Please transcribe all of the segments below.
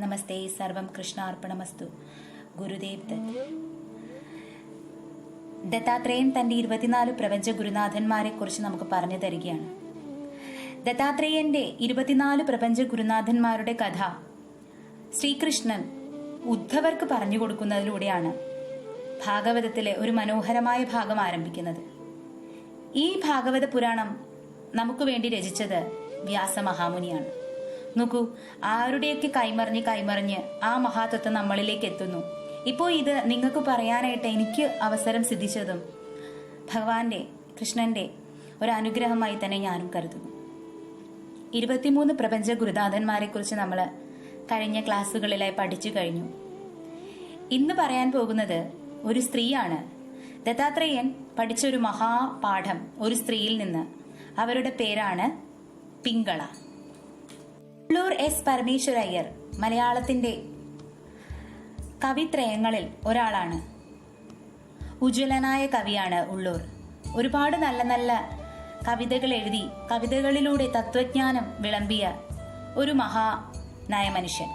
നമസ്തേ സർവം കൃഷ്ണാർപ്പണമസ്തു. ഗുരുദേവ് ദത്ത് ദത്താത്രേയൻ തന്റെ ഇരുപത്തിനാല് പ്രപഞ്ച ഗുരുനാഥന്മാരെ കുറിച്ച് നമുക്ക് പറഞ്ഞു തരികയാണ്. ദത്താത്രേയന്റെ ഇരുപത്തിനാല് പ്രപഞ്ച ഗുരുനാഥന്മാരുടെ കഥ ശ്രീകൃഷ്ണൻ ഉദ്ധവർക്ക് പറഞ്ഞു കൊടുക്കുന്നതിലൂടെയാണ് ഭാഗവതത്തിലെ ഒരു മനോഹരമായ ഭാഗം ആരംഭിക്കുന്നത്. ഈ ഭാഗവത പുരാണം നമുക്ക് വേണ്ടി രചിച്ചത് വ്യാസമഹാമുനിയാണ്. നോക്കൂ ആരുടെയൊക്കെ കൈമറിഞ്ഞ് കൈമറിഞ്ഞ് ആ മഹാതത്വം നമ്മളിലേക്ക് എത്തുന്നു? ഇപ്പോൾ ഇത് നിങ്ങൾക്ക് പറയാനായിട്ട് എനിക്ക് അവസരം സിദ്ധിച്ചതും ഭഗവാന്റെ കൃഷ്ണന്റെ ഒരു അനുഗ്രഹമായി തന്നെ ഞാനും കരുതുന്നു. ഇരുപത്തിമൂന്ന് പ്രപഞ്ച ഗുരുനാഥന്മാരെ കുറിച്ച് നമ്മൾ കഴിഞ്ഞ ക്ലാസ്സുകളിലായി പഠിച്ചു കഴിഞ്ഞു. ഇന്ന് പറയാൻ പോകുന്നത് ഒരു സ്ത്രീയാണ്. ദത്താത്രേയൻ പഠിച്ച ഒരു മഹാപാഠം ഒരു സ്ത്രീയിൽ നിന്ന്. അവരുടെ പേരാണ് പിങ്കള. ഉള്ളൂർ എസ് പരമേശ്വരയ്യർ മലയാളത്തിന്റെ കവിത്രയങ്ങളിൽ ഒരാളാണ്. ഉജ്ജ്വലനായ കവിയാണ് ഉള്ളൂർ. ഒരുപാട് നല്ല നല്ല കവിതകൾ എഴുതി കവിതകളിലൂടെ തത്വജ്ഞാനം വിളമ്പിയ ഒരു മഹാ നയമനുഷ്യൻ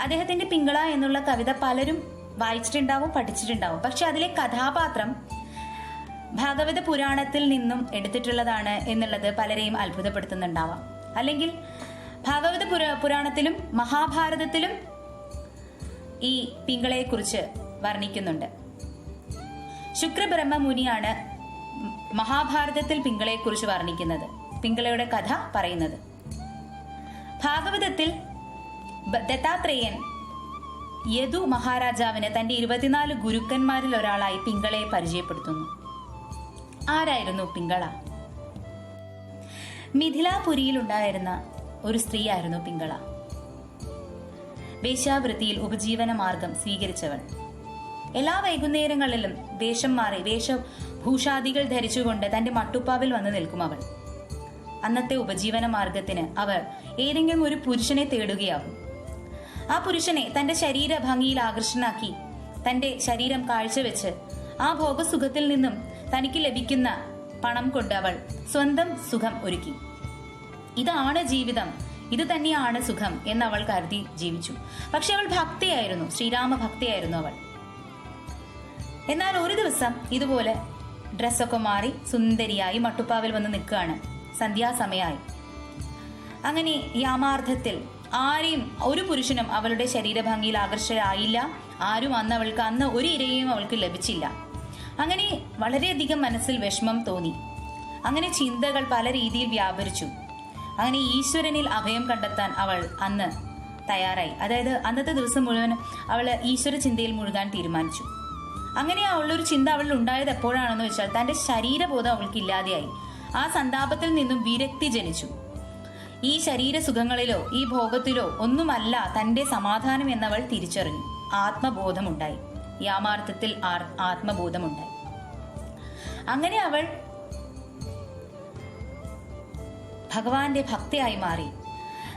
അദ്ദേഹത്തിന്റെ പിങ്കള എന്നുള്ള കവിത പലരും വായിച്ചിട്ടുണ്ടാവും പഠിച്ചിട്ടുണ്ടാവും. പക്ഷെ അതിലെ കഥാപാത്രം ഭാഗവത പുരാണത്തിൽ നിന്നും എടുത്തിട്ടുള്ളതാണ് എന്നുള്ളത് പലരെയും അത്ഭുതപ്പെടുത്തുന്നുണ്ടാവാം. അല്ലെങ്കിൽ ഭാഗവത പുര പുരാണത്തിലും മഹാഭാരതത്തിലും ഈ പിങ്കളയെക്കുറിച്ച് വർണിക്കുന്നുണ്ട്. ശുക്രബ്രഹ്മ മുനിയാണ് മഹാഭാരതത്തിൽ പിങ്കളയെക്കുറിച്ച് വർണിക്കുന്നത്. പിങ്കളയുടെ കഥ പറയുന്നത്. ഭാഗവതത്തിൽ ദത്താത്രേയൻ യദു മഹാരാജാവിന് തന്റെ ഇരുപത്തിനാല് ഗുരുക്കന്മാരിൽ ഒരാളായി പിങ്കളയെ പരിചയപ്പെടുത്തുന്നു. ആരായിരുന്നു പിങ്കള? മിഥിലാപുരിയിൽ ഉണ്ടായിരുന്ന ഒരു സ്ത്രീയായിരുന്നു പിങ്കള. വേശ്യാവൃത്തിയിൽ ഉപജീവന മാർഗം സ്വീകരിച്ചവൾ എല്ലാ വൈകുന്നേരങ്ങളിലും വേഷം മാറി വേഷഭൂഷാദികൾ ധരിച്ചുകൊണ്ട് തന്റെ മട്ടുപ്പാവിൽ വന്നു നിൽക്കും അവൾ അന്നത്തെ ഉപജീവന മാർഗത്തിന് അവർ ഏതെങ്കിലും ഒരു പുരുഷനെ തേടുകയാകും ആ പുരുഷനെ തന്റെ ശരീര ഭംഗിയിൽ ആകർഷണാക്കി തന്റെ ശരീരം കാഴ്ചവെച്ച് ആ ഭോഗസുഖത്തിൽ നിന്നും തനിക്ക് ലഭിക്കുന്ന പണം കൊണ്ട് അവൾ സ്വന്തം സുഖം ഒരുക്കി. ഇതാണ് ജീവിതം. ഇത് തന്നെയാണ് സുഖം എന്ന് അവൾ കരുതി ജീവിച്ചു. പക്ഷെ അവൾ ഭക്തയായിരുന്നു. ശ്രീരാമ ഭക്തയായിരുന്നു അവൾ. എന്നാൽ ഒരു ദിവസം ഇതുപോലെ ഡ്രസ്സൊക്കെ മാറി സുന്ദരിയായി മട്ടുപ്പാവിൽ വന്ന് നിൽക്കുകയാണ്. സന്ധ്യാസമയായി അങ്ങനെ യാമാർത്ഥത്തിൽ ആരെയും ഒരു പുരുഷനും അവളുടെ ശരീരഭംഗിയിൽ ആകർഷരായില്ല ആരും അന്ന് അവൾക്ക് അന്ന് ഒരു ഇരയും അവൾക്ക് ലഭിച്ചില്ല. അങ്ങനെ വളരെയധികം മനസ്സിൽ വിഷമം തോന്നി. അങ്ങനെ ചിന്തകൾ പല രീതിയിൽ വ്യാപരിച്ചു. അങ്ങനെ ഈശ്വരനിൽ അഭയം കണ്ടെത്താൻ അവൾ അന്ന് തയ്യാറായി. അതായത് അന്നത്തെ ദിവസം മുഴുവൻ അവൾ ഈശ്വര ചിന്തയിൽ മുഴുകാൻ തീരുമാനിച്ചു. അങ്ങനെ അവളൊരു ചിന്ത അവളിൽ ഉണ്ടായത് എപ്പോഴാണെന്ന് വെച്ചാൽ തന്റെ ശരീരബോധം അവൾക്ക് ഇല്ലാതെയായി ആ സന്താപത്തിൽ നിന്നും വിരക്തി ജനിച്ചു. ഈ ശരീര സുഖങ്ങളിലോ ഈ ഭോഗത്തിലോ ഒന്നുമല്ല തന്റെ സമാധാനം എന്നവൾ തിരിച്ചറിഞ്ഞു. ആത്മബോധമുണ്ടായി. യാമാർത്ഥത്തിൽ ആത്മബോധമുണ്ടായി. അങ്ങനെ അവൾ ഭഗവാന്റെ ഭക്തയായി മാറി.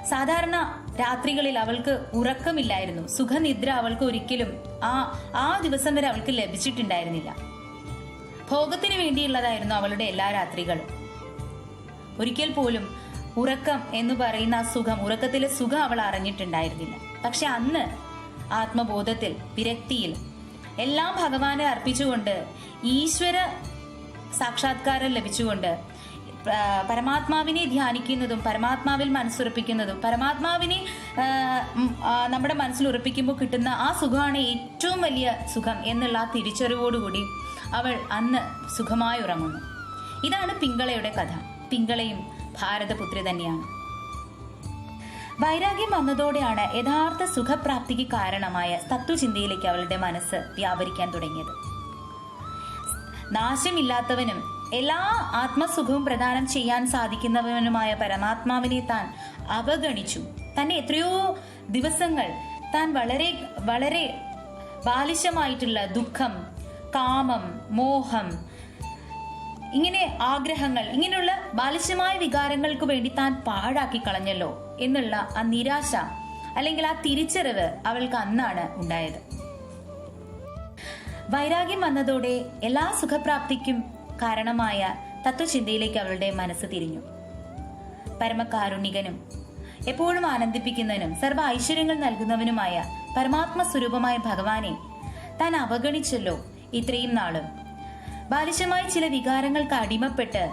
സാധാരണ രാത്രികളിൽ അവൾക്ക് ഉറക്കമില്ലായിരുന്നു. സുഖനിദ്ര അവൾക്ക് ഒരിക്കലും ആ ആ ദിവസം വരെ അവൾക്ക് ലഭിച്ചിട്ടുണ്ടായിരുന്നില്ല. ഭോഗത്തിന് വേണ്ടിയുള്ളതായിരുന്നു അവളുടെ എല്ലാ രാത്രികളും. ഒരിക്കൽ പോലും ഉറക്കം എന്ന് പറയുന്ന ആ സുഖം ഉറക്കത്തിലെ സുഖം അവൾ അറിഞ്ഞിട്ടുണ്ടായിരുന്നില്ല. പക്ഷെ അന്ന് ആത്മബോധത്തിൽ വിരക്തിയിൽ എല്ലാം ഭഗവാനെ അർപ്പിച്ചുകൊണ്ട് ഈശ്വര സാക്ഷാത്കാരം ലഭിച്ചുകൊണ്ട് പരമാത്മാവിനെ ധ്യാനിക്കുന്നതും പരമാത്മാവിൽ മനസ്സുറപ്പിക്കുന്നതും പരമാത്മാവിനെ നമ്മുടെ മനസ്സിൽ ഉറപ്പിക്കുമ്പോൾ കിട്ടുന്ന ആ സുഖമാണ് ഏറ്റവും വലിയ സുഖം എന്നുള്ള ആ തിരിച്ചറിവോടുകൂടി അവൾ അന്ന് സുഖമായി ഉറങ്ങുന്നു. ഇതാണ് പിങ്കളയുടെ കഥ. പിങ്കളയും ഭാരതപുത്രി തന്നെയാണ്. വൈരാഗ്യം വന്നതോടെയാണ് യഥാർത്ഥ സുഖപ്രാപ്തിക്ക് കാരണമായ തത്വചിന്തയിലേക്ക് അവളുടെ മനസ്സ് വ്യാപരിക്കാൻ തുടങ്ങിയത്. നാശമില്ലാത്തവനും എല്ലാ ആത്മസുഖവും പ്രദാനം ചെയ്യാൻ സാധിക്കുന്നവനുമായ പരമാത്മാവിനെ താൻ അവഗണിച്ചു. തന്നെ എത്രയോ ദിവസങ്ങൾ താൻ വളരെ വളരെ ബാലിശമായിട്ടുള്ള ദുഃഖം കാമം മോഹം ഇങ്ങനെ ആഗ്രഹങ്ങൾ ഇങ്ങനെയുള്ള ബാലിശമായ വികാരങ്ങൾക്ക് വേണ്ടി താൻ പാഴാക്കി കളഞ്ഞല്ലോ എന്നുള്ള ആ നിരാശ അല്ലെങ്കിൽ ആ തിരിച്ചറിവ് അവൾക്ക് അന്നാണ് ഉണ്ടായത്. വൈരാഗ്യം വന്നതോടെ എല്ലാ സുഖപ്രാപ്തിക്കും കാരണമായ തത്വചിന്തയിലേക്ക് അവളുടെ മനസ്സ് തിരിഞ്ഞു. പരമകാരുണികനും എപ്പോഴും ആനന്ദിപ്പിക്കുന്നവനും സർവ ഐശ്വര്യങ്ങൾ നൽകുന്നവനുമായ പരമാത്മ സ്വരൂപമായ ഭഗവാനെ താൻ അവഗണിച്ചല്ലോ ഇത്രയും നാളും. ബാലിശമായ ചില വികാരങ്ങൾക്ക് അടിമപ്പെട്ട്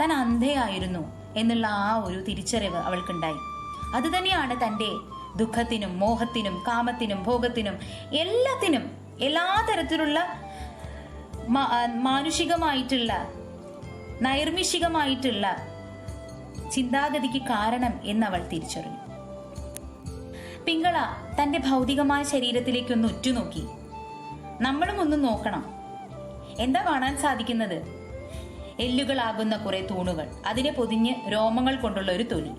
താൻ അന്ധയായിരുന്നു എന്നുള്ള ആ ഒരു തിരിച്ചറിവ് അവൾക്കുണ്ടായി. അതുതന്നെയാണ് തന്റെ ദുഃഖത്തിനും മോഹത്തിനും കാമത്തിനും ഭോഗത്തിനും എല്ലാത്തിനും എല്ലാ തരത്തിലുള്ള മാനുഷികമായിട്ടുള്ള നൈർമിഷികമായിട്ടുള്ള ചിന്താഗതിക്ക് കാരണം എന്നവൾ തിരിച്ചറിഞ്ഞു. പിങ്കള തന്റെ ഭൗതികമായ ശരീരത്തിലേക്കൊന്ന് ഉറ്റുനോക്കി. നമ്മളും ഒന്ന് നോക്കണം. എന്താ കാണാൻ സാധിക്കുന്നത്? എല്ലുകളാകുന്ന കുറെ തൂണുകൾ അതിനെ പൊതിഞ്ഞ് രോമങ്ങൾ കൊണ്ടുള്ള ഒരു തൊലി.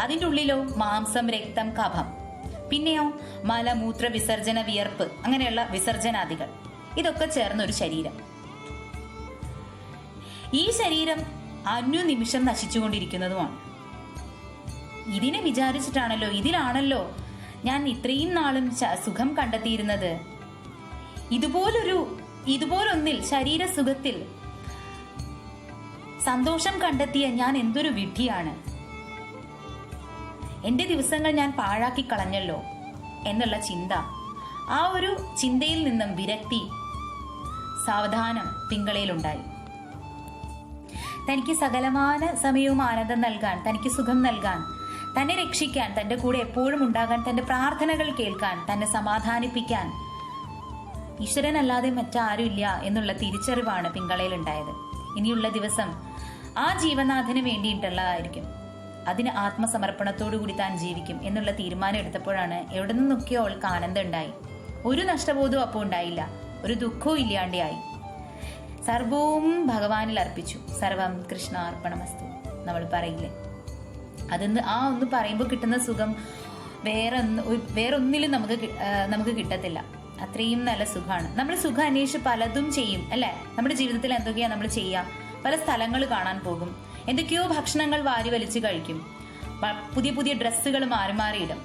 അതിന്റെ ഉള്ളിലോ മാംസം രക്തം കഫം. പിന്നെയോ മലമൂത്ര വിസർജന വിയർപ്പ് അങ്ങനെയുള്ള വിസർജനാദികൾ. ഇതൊക്കെ ചേർന്ന ഒരു ശരീരം. ഈ ശരീരം അനുനിമിഷം നശിച്ചുകൊണ്ടിരിക്കുന്നതുമാണ്. ഇതിനെ വിചാരിച്ചിട്ടാണല്ലോ ഇതിലാണല്ലോ ഞാൻ ഇത്രയും നാളും സുഖം കണ്ടെത്തിയിരുന്നത്. ഇതുപോലൊരു ഇതുപോലൊന്നിൽ ശരീര സുഖത്തിൽ സന്തോഷം കണ്ടെത്തിയ ഞാൻ എന്തൊരു വിഡ്ഢിയാണ്. എന്റെ ദിവസങ്ങൾ ഞാൻ പാഴാക്കി കളഞ്ഞല്ലോ എന്നുള്ള ചിന്ത ആ ഒരു ചിന്തയിൽ നിന്നും വിരക്തി സാവധാനം പിങ്കളയിലുണ്ടായി തനിക്ക് സകലമാന സമയവും ആനന്ദം നൽകാൻ തനിക്ക് സുഖം നൽകാൻ തന്നെ രക്ഷിക്കാൻ തന്റെ കൂടെ എപ്പോഴും ഉണ്ടാകാൻ തന്റെ പ്രാർത്ഥനകൾ കേൾക്കാൻ തന്നെ സമാധാനിപ്പിക്കാൻ ഈശ്വരനല്ലാതെ മറ്റാരുമില്ല എന്നുള്ള തിരിച്ചറിവാണ് പിങ്കളയിൽ ഉണ്ടായത് ഇനിയുള്ള ദിവസം ആ ജീവനാഥന് വേണ്ടിയിട്ടുള്ളതായിരിക്കും. അതിന് ആത്മസമർപ്പണത്തോടു കൂടി താൻ ജീവിക്കും എന്നുള്ള തീരുമാനം എടുത്തപ്പോഴാണ് എവിടെ നിന്നൊക്കെയോ അവൾക്ക് ആനന്ദം ഉണ്ടായി. ഒരു നഷ്ടബോധവും അപ്പോൾ ഉണ്ടായില്ല. ഒരു ദുഃഖവും ഇല്ലാണ്ടായി. സർവവും ഭഗവാനിൽ അർപ്പിച്ചു. സർവം കൃഷ്ണാർപ്പണമസ്തു. നമ്മൾ പറയില്ലേ? അതൊന്ന് ആ ഒന്ന് പറയുമ്പോൾ കിട്ടുന്ന സുഖം വേറെ വേറൊന്നിലും നമുക്ക് നമുക്ക് കിട്ടത്തില്ല. അത്രയും നല്ല സുഖമാണ്. നമ്മൾ സുഖം അന്വേഷിച്ച് പലതും ചെയ്യും അല്ലേ? നമ്മുടെ ജീവിതത്തിൽ എന്തൊക്കെയാ നമ്മൾ ചെയ്യാം? പല സ്ഥലങ്ങൾ കാണാൻ പോകും. എന്തൊക്കെയോ ഭക്ഷണങ്ങൾ വാരി വലിച്ചു കഴിക്കും. പുതിയ പുതിയ ഡ്രസ്സുകൾ മാറി മാറിയിടും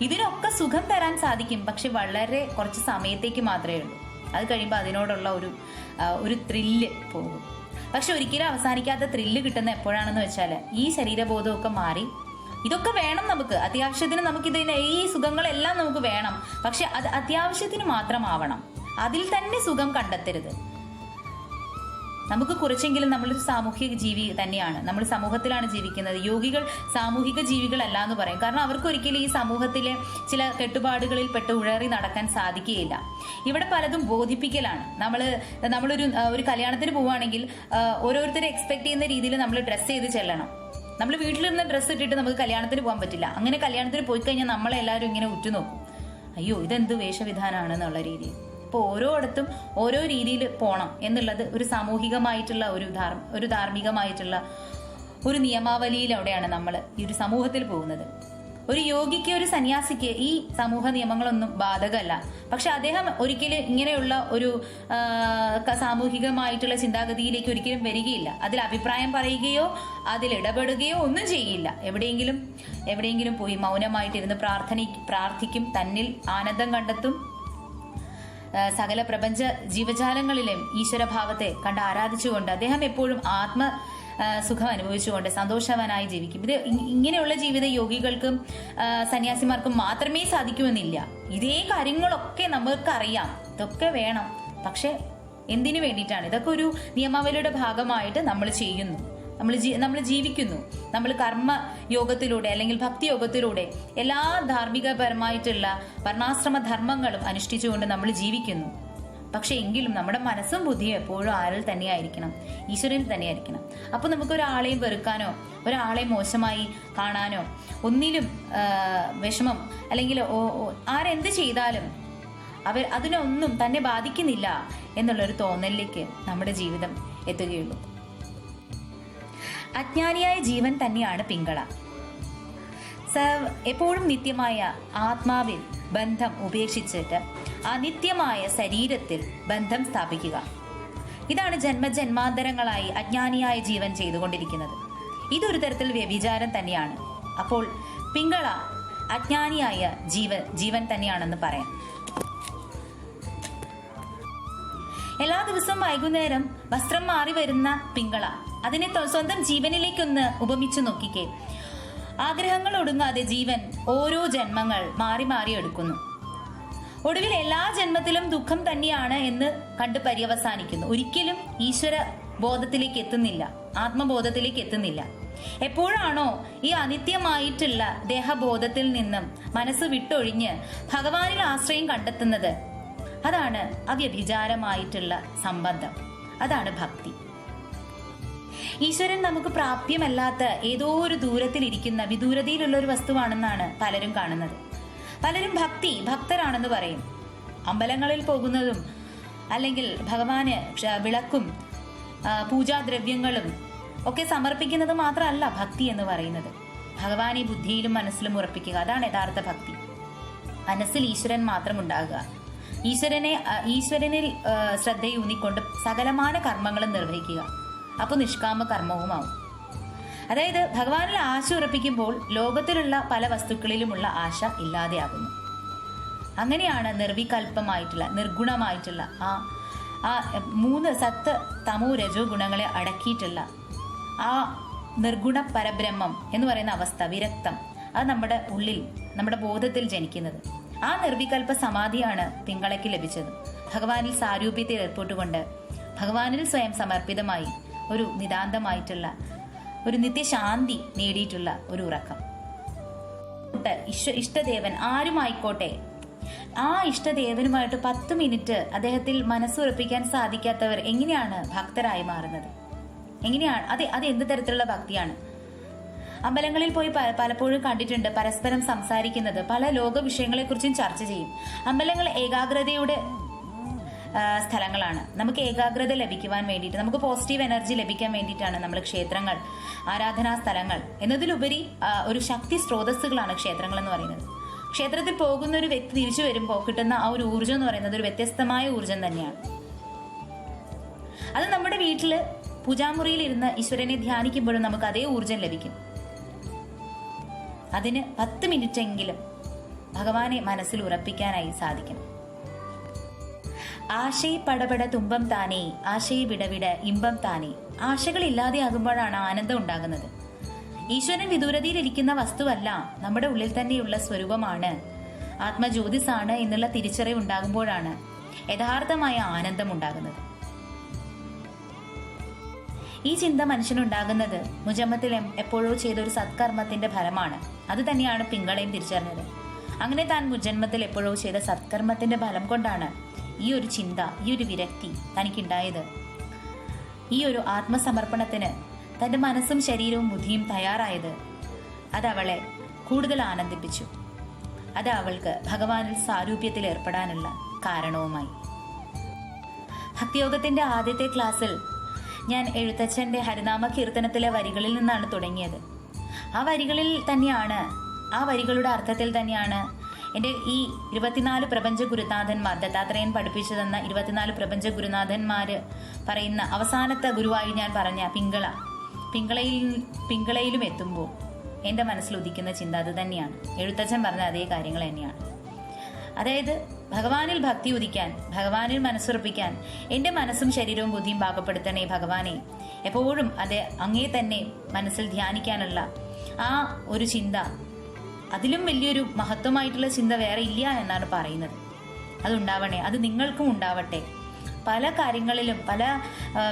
ഇതിനൊക്കെ സുഖം തരാൻ സാധിക്കും പക്ഷെ വളരെ കുറച്ച് സമയത്തേക്ക് മാത്രമേ ഉള്ളൂ. അത് കഴിയുമ്പോൾ അതിനോടുള്ള ഒരു ഒരു ത്രില്ല് പോകും. പക്ഷെ ഒരിക്കലും അവസാനിക്കാത്ത ത്രില്ല് കിട്ടുന്ന എപ്പോഴാണെന്ന് വെച്ചാൽ ഈ ശരീരബോധമൊക്കെ മാറി. ഇതൊക്കെ വേണം നമുക്ക്. അത്യാവശ്യത്തിന് നമുക്ക് ഇതിന് ഈ സുഖങ്ങളെല്ലാം നമുക്ക് വേണം. പക്ഷെ അത് അത്യാവശ്യത്തിന് മാത്രമാവണം. അതിൽ തന്നെ സുഖം കണ്ടെത്തരുത്. നമുക്ക് കുറച്ചെങ്കിലും നമ്മളൊരു സാമൂഹിക ജീവി തന്നെയാണ്. നമ്മൾ സമൂഹത്തിലാണ് ജീവിക്കുന്നത്. യോഗികൾ സാമൂഹിക ജീവികളല്ല എന്ന് പറയും. കാരണം അവർക്ക് ഒരിക്കലും ഈ സമൂഹത്തിലെ ചില കെട്ടുപാടുകളിൽ പെട്ട് ഉഴറി നടക്കാൻ സാധിക്കുകയില്ല. ഇവിടെ പലതും ബോധിപ്പിക്കലാണ്. നമ്മൾ നമ്മളൊരു ഒരു കല്യാണത്തിന് പോവുകയാണെങ്കിൽ ഓരോരുത്തരെ എക്സ്പെക്ട് ചെയ്യുന്ന രീതിയിൽ നമ്മൾ ഡ്രസ്സ് ചെയ്ത് ചെല്ലണം. നമ്മൾ വീട്ടിലിരുന്ന് ഡ്രസ്സ് ഇട്ടിട്ട് നമുക്ക് കല്യാണത്തിന് പോകാൻ പറ്റില്ല. അങ്ങനെ കല്യാണത്തിന് പോയി കഴിഞ്ഞാൽ നമ്മളെല്ലാവരും ഇങ്ങനെ ഉറ്റുനോക്കും. അയ്യോ ഇതെന്ത് വേഷവിധാനമാണ് എന്നുള്ള രീതിയിൽ. അപ്പോൾ ഓരോയിടത്തും ഓരോ രീതിയിൽ പോകണം എന്നുള്ളത് ഒരു സാമൂഹികമായിട്ടുള്ള ഒരു ധാർ- ഒരു ധാർമ്മികമായിട്ടുള്ള ഒരു നിയമാവലിയിലൂടെയാണ് നമ്മൾ ഈ ഒരു സമൂഹത്തിൽ പോകുന്നത്. ഒരു യോഗിക്ക് ഒരു സന്യാസിക്ക് ഈ സമൂഹ നിയമങ്ങളൊന്നും ബാധകമല്ല. പക്ഷെ അദ്ദേഹം ഒരിക്കലും ഇങ്ങനെയുള്ള ഒരു സാമൂഹികമായിട്ടുള്ള ചിന്താഗതിയിലേക്ക് ഒരിക്കലും വരികയില്ല. അതിൽ അഭിപ്രായം പറയുകയോ അതിൽ ഇടപെടുകയോ ഒന്നും ചെയ്യില്ല. എവിടെയെങ്കിലും എവിടെയെങ്കിലും പോയി മൗനമായിട്ടിരുന്ന് പ്രാർത്ഥന പ്രാർത്ഥിക്കും തന്നിൽ ആനന്ദം കണ്ടെത്തും സകല പ്രപഞ്ച ജീവജാലങ്ങളിലും ഈശ്വരഭാവത്തെ കണ്ട് ആരാധിച്ചുകൊണ്ട് അദ്ദേഹം എപ്പോഴും ആത്മ സുഖം അനുഭവിച്ചുകൊണ്ട് സന്തോഷവാനായി ജീവിക്കും. ഇത് ഇങ്ങനെയുള്ള ജീവിത യോഗികൾക്കും സന്യാസിമാർക്കും മാത്രമേ സാധിക്കുമെന്നില്ല. ഇതേ കാര്യങ്ങളൊക്കെ നമുക്കറിയാം. ഇതൊക്കെ വേണം. പക്ഷെ എന്തിനു വേണ്ടിയിട്ടാണ്? ഇതൊക്കെ ഒരു നിയമാവലിയുടെ ഭാഗമായിട്ട് നമ്മൾ ചെയ്യുന്നു. നമ്മൾ നമ്മൾ ജീവിക്കുന്നു. നമ്മൾ കർമ്മ യോഗത്തിലൂടെ അല്ലെങ്കിൽ ഭക്തി യോഗത്തിലൂടെ എല്ലാ ധാർമ്മികപരമായിട്ടുള്ള വർണാശ്രമ ധർമ്മങ്ങളും അനുഷ്ഠിച്ചുകൊണ്ട് നമ്മൾ ജീവിക്കുന്നു. പക്ഷെ എങ്കിലും നമ്മുടെ മനസ്സും ബുദ്ധിയും എപ്പോഴും ആരിൽ തന്നെയായിരിക്കണം. ഈശ്വരനിൽ തന്നെയായിരിക്കണം. അപ്പോൾ നമുക്ക് ഒരാളെയും വെറുക്കാനോ ഒരാളെ മോശമായി കാണാനോ ഒന്നിലും വിഷമം അല്ലെങ്കിൽ ആരെന്ത് ചെയ്താലും അവർ അതിനൊന്നും തന്നെ ബാധിക്കുന്നില്ല എന്നുള്ളൊരു തോന്നലിലേക്ക് നമ്മുടെ ജീവിതം എത്തുകയുള്ളൂ. അജ്ഞാനിയായ ജീവൻ തന്നെയാണ് പിങ്കള. എപ്പോഴും നിത്യമായ ആത്മാവിൽ ബന്ധം ഉപേക്ഷിച്ചിട്ട് നിത്യമായ ശരീരത്തിൽ ബന്ധം സ്ഥാപിക്കുക. ഇതാണ് ജന്മജന്മാന്തരങ്ങളായി അജ്ഞാനിയായ ജീവൻ ചെയ്തുകൊണ്ടിരിക്കുന്നത്. ഇതൊരു തരത്തിൽ വ്യഭിചാരം തന്നെയാണ്. അപ്പോൾ പിങ്കള അജ്ഞാനിയായ ജീവൻ ജീവൻ തന്നെയാണെന്ന് പറയാം. എല്ലാ ദിവസവും വൈകുന്നേരം വസ്ത്രം മാറി വരുന്ന പിങ്കള അതിനെ സ്വന്തം ജീവനിലേക്കൊന്ന് ഉപമിച്ചു നോക്കിക്കേ. ആഗ്രഹങ്ങൾ ഒടുങ്ങാതെ ജീവൻ ഓരോ ജന്മങ്ങൾ മാറി മാറി എടുക്കുന്നു. ഒടുവിൽ എല്ലാ ജന്മത്തിലും ദുഃഖം തന്നെയാണ് എന്ന് കണ്ട് പര്യവസാനിക്കുന്നു. ഒരിക്കലും ഈശ്വര ബോധത്തിലേക്ക് എത്തുന്നില്ല. ആത്മബോധത്തിലേക്ക് എത്തുന്നില്ല. എപ്പോഴാണോ ഈ അനിത്യമായിട്ടുള്ള ദേഹബോധത്തിൽ നിന്നും മനസ്സ് വിട്ടൊഴിഞ്ഞ് ഭഗവാനിൽ ആശ്രയം കണ്ടെത്തുന്നത്. അതാണ് അവ്യഭിചാരമായിട്ടുള്ള സംബന്ധം. അതാണ് ഭക്തി. ഈശ്വരൻ നമുക്ക് പ്രാപ്യമല്ലാത്ത ഏതോ ഒരു ദൂരത്തിൽ ഇരിക്കുന്ന വിദൂരതയിലുള്ള ഒരു വസ്തുവാണെന്നാണ് പലരും കാണുന്നത്. പലരും ഭക്തി ഭക്തരാണെന്ന് പറയും. അമ്പലങ്ങളിൽ പോകുന്നതും അല്ലെങ്കിൽ ഭഗവാന് വിളക്കും പൂജാദ്രവ്യങ്ങളും ഒക്കെ സമർപ്പിക്കുന്നത് മാത്രമല്ല ഭക്തി എന്ന് പറയുന്നത്. ഭഗവാൻ ഈ ബുദ്ധിയിലും മനസ്സിലും ഉറപ്പിക്കുക അതാണ് യഥാർത്ഥ ഭക്തി. മനസ്സിൽ ഈശ്വരൻ മാത്രം ഉണ്ടാകുക ഈശ്വരനെ ഈശ്വരനിൽ ശ്രദ്ധയൂന്നിക്കൊണ്ട് സകലമായ കർമ്മങ്ങളും നിർവഹിക്കുക. അപ്പോൾ നിഷ്കാമ കർമ്മവുമാവും. അതായത് ഭഗവാനിൽ ആശ ഉറപ്പിക്കുമ്പോൾ ലോകത്തിലുള്ള പല വസ്തുക്കളിലുമുള്ള ആശ ഇല്ലാതെയാകുന്നു. അങ്ങനെയാണ് നിർവികൽപ്പമായിട്ടുള്ള നിർഗുണമായിട്ടുള്ള ആ ആ മൂന്ന് സത്ത് തമോ രജോ ഗുണങ്ങളെ അടക്കിയിട്ടുള്ള ആ നിർഗുണ പരബ്രഹ്മം എന്ന് പറയുന്ന അവസ്ഥ വിരക്തം. അത് നമ്മുടെ ഉള്ളിൽ നമ്മുടെ ബോധത്തിൽ ജനിക്കുന്നത്. ആ നിർവികൽപ്പ സമാധിയാണ് പിങ്കളയ്ക്ക് ലഭിച്ചത്. ഭഗവാനിൽ സാരൂപ്യത്തെ ഏർപ്പെട്ടുകൊണ്ട് ഭഗവാനിൽ സ്വയം സമർപ്പിതമായി ഒരു നിതാന്തമായിട്ടുള്ള ഒരു നിത്യശാന്തി നേടിയിട്ടുള്ള ഒരു ഉറക്കം. ഇഷ്ടദേവൻ ആരുമായിക്കോട്ടെ? ആ ഇഷ്ടദേവനുമായിട്ട് പത്ത് മിനിറ്റ് അദ്ദേഹത്തിൽ മനസ്സുറപ്പിക്കാൻ സാധിക്കാത്തവർ എങ്ങനെയാണ് ഭക്തരായി മാറുന്നത്? എങ്ങനെയാണ് അതെ അത് എന്ത് തരത്തിലുള്ള ഭക്തിയാണ്? അമ്പലങ്ങളിൽ പോയി പലപ്പോഴും കണ്ടിട്ടുണ്ട് പരസ്പരം സംസാരിക്കുന്നത് പല ലോക വിഷയങ്ങളെക്കുറിച്ചും ചർച്ച ചെയ്യും. അമ്പലങ്ങൾ ഏകാഗ്രതയുടെ സ്ഥലങ്ങളാണ്. നമുക്ക് ഏകാഗ്രത ലഭിക്കുവാൻ വേണ്ടിയിട്ട് നമുക്ക് പോസിറ്റീവ് എനർജി ലഭിക്കാൻ വേണ്ടിയിട്ടാണ് നമ്മൾ ക്ഷേത്രങ്ങൾ ആരാധനാ സ്ഥലങ്ങൾ. എന്നതിലുപരി ഒരു ശക്തി സ്രോതസ്സുകളാണ് ക്ഷേത്രങ്ങൾ എന്ന് പറയുന്നത്. ക്ഷേത്രത്തിൽ പോകുന്ന ഒരു വ്യക്തി തിരിച്ചു വരുമ്പോൾ കിട്ടുന്ന ആ ഒരു ഊർജം എന്ന് പറയുന്നത് ഒരു വ്യത്യസ്തമായ ഊർജം തന്നെയാണ്. അത് നമ്മുടെ വീട്ടിൽ പൂജാമുറിയിൽ ഇരുന്ന് ഈശ്വരനെ ധ്യാനിക്കുമ്പോഴും നമുക്ക് അതേ ഊർജം ലഭിക്കും. അതിന് പത്ത് മിനിറ്റെങ്കിലും ഭഗവാനെ മനസ്സിൽ ഉറപ്പിക്കാനായി സാധിക്കണം. ആശയെ പടപട തുമ്പം താനേ ആശയെ വിടവിട ഇമ്പം താനേ. ആശകൾ ഇല്ലാതെയാകുമ്പോഴാണ് ആനന്ദം ഉണ്ടാകുന്നത്. ഈശ്വരൻ വിദൂരതയിലിരിക്കുന്ന വസ്തുവല്ല നമ്മുടെ ഉള്ളിൽ തന്നെയുള്ള സ്വരൂപമാണ്. ആത്മജ്യോതിസാണ് എന്നുള്ള തിരിച്ചറിവ് ഉണ്ടാകുമ്പോഴാണ് യഥാർത്ഥമായ ആനന്ദം ഉണ്ടാകുന്നത്. ഈ ചിന്ത മനുഷ്യനുണ്ടാകുന്നത് മുജമ്മത്തിൽ എപ്പോഴോ ചെയ്ത ഒരു സത്കർമ്മത്തിന്റെ ഫലമാണ്. അത് തന്നെയാണ് പിങ്കളയും തിരിച്ചറിഞ്ഞത്. അങ്ങനെ താൻ മുജന്മത്തിൽ എപ്പോഴോ ചെയ്ത സത്കർമ്മത്തിന്റെ ഫലം കൊണ്ടാണ് ഈ ഒരു ചിന്ത ഈ ഒരു വിരക്തി തനിക്കുണ്ടായത്. ഈ ഒരു ആത്മസമർപ്പണത്തിന് തന്റെ മനസ്സും ശരീരവും ബുദ്ധിയും തയ്യാറായത് അത് അവളെ കൂടുതൽ ആനന്ദിപ്പിച്ചു. അത് അവൾക്ക് ഭഗവാനിൽ സാരൂപ്യത്തിൽ ഏർപ്പെടാനുള്ള കാരണവുമായി. ഭക്തിയോഗത്തിന്റെ ആദ്യത്തെ ക്ലാസ്സിൽ ഞാൻ എഴുത്തച്ഛന്റെ ഹരിനാമ കീർത്തനത്തിലെ വരികളിൽ നിന്നാണ് തുടങ്ങിയത്. ആ വരികളിൽ തന്നെയാണ് ആ വരികളുടെ അർത്ഥത്തിൽ തന്നെയാണ് എന്റെ ഈ ഇരുപത്തിനാല് പ്രപഞ്ച ഗുരുനാഥന്മാർ ദത്താത്രേയൻ പഠിപ്പിച്ചു തന്ന ഇരുപത്തിനാല് പ്രപഞ്ച ഗുരുനാഥന്മാർ പറയുന്ന അവസാനത്തെ ഗുരുവായി ഞാൻ പറഞ്ഞ പിങ്കള പിങ്കളയിൽ പിങ്കളയിലും എത്തുമ്പോൾ എന്റെ മനസ്സിൽ ഉദിക്കുന്ന ചിന്ത അത് തന്നെയാണ്. എഴുത്തച്ഛൻ പറഞ്ഞ അതേ കാര്യങ്ങൾ തന്നെയാണ്. അതായത് ഭഗവാനിൽ ഭക്തി ഉദിക്കാൻ ഭഗവാനിൽ മനസ്സുറപ്പിക്കാൻ എന്റെ മനസ്സും ശരീരവും ബുദ്ധിയും പാകപ്പെടുത്തണേ ഭഗവാനെ. എപ്പോഴും അത് അങ്ങേ തന്നെ മനസ്സിൽ ധ്യാനിക്കാനുള്ള ആ ഒരു ചിന്ത അതിലും വലിയൊരു മഹത്വമായിട്ടുള്ള ചിന്ത വേറെ ഇല്ല എന്നാണ് പറയുന്നത്. അതുണ്ടാവണേ അത് നിങ്ങൾക്കും ഉണ്ടാവട്ടെ. പല കാര്യങ്ങളിലും പല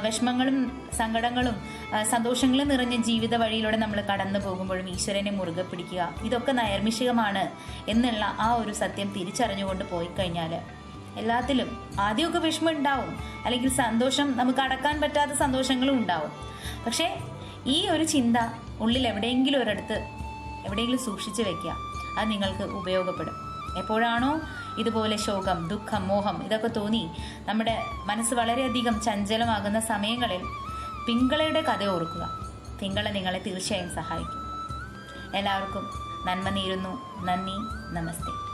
വിഷമങ്ങളും സങ്കടങ്ങളും സന്തോഷങ്ങളും നിറഞ്ഞ ജീവിത വഴിയിലൂടെ നമ്മൾ കടന്നു പോകുമ്പോഴും ഈശ്വരനെ മുറുകെ പിടിക്കുക ഇതൊക്കെ നൈർമിഷികമാണ് എന്നുള്ള ആ ഒരു സത്യം തിരിച്ചറിഞ്ഞുകൊണ്ട് പോയി കഴിഞ്ഞാൽ എല്ലാത്തിലും ആദ്യമൊക്കെ വിഷമം ഉണ്ടാവും അല്ലെങ്കിൽ സന്തോഷം നമുക്ക് അടക്കാൻ പറ്റാത്ത സന്തോഷങ്ങളും ഉണ്ടാവും. പക്ഷേ ഈ ഒരു ചിന്ത ഉള്ളിൽ എവിടെയെങ്കിലും ഒരിടത്ത് എവിടെയെങ്കിലും സൂക്ഷിച്ചു വെക്കുക. അത് നിങ്ങൾക്ക് ഉപയോഗപ്പെടും. എപ്പോഴാണോ ഇതുപോലെ ശോകം ദുഃഖം മോഹം ഇതൊക്കെ തോന്നി നമ്മുടെ മനസ്സ് വളരെയധികം ചഞ്ചലമാകുന്ന സമയങ്ങളിൽ പിങ്കളയുടെ കഥ ഓർക്കുക. പിങ്കള നിങ്ങളെ തീർച്ചയായും സഹായിക്കും. എല്ലാവർക്കും നന്മ നേരുന്നു. നന്ദി. നമസ്തേ.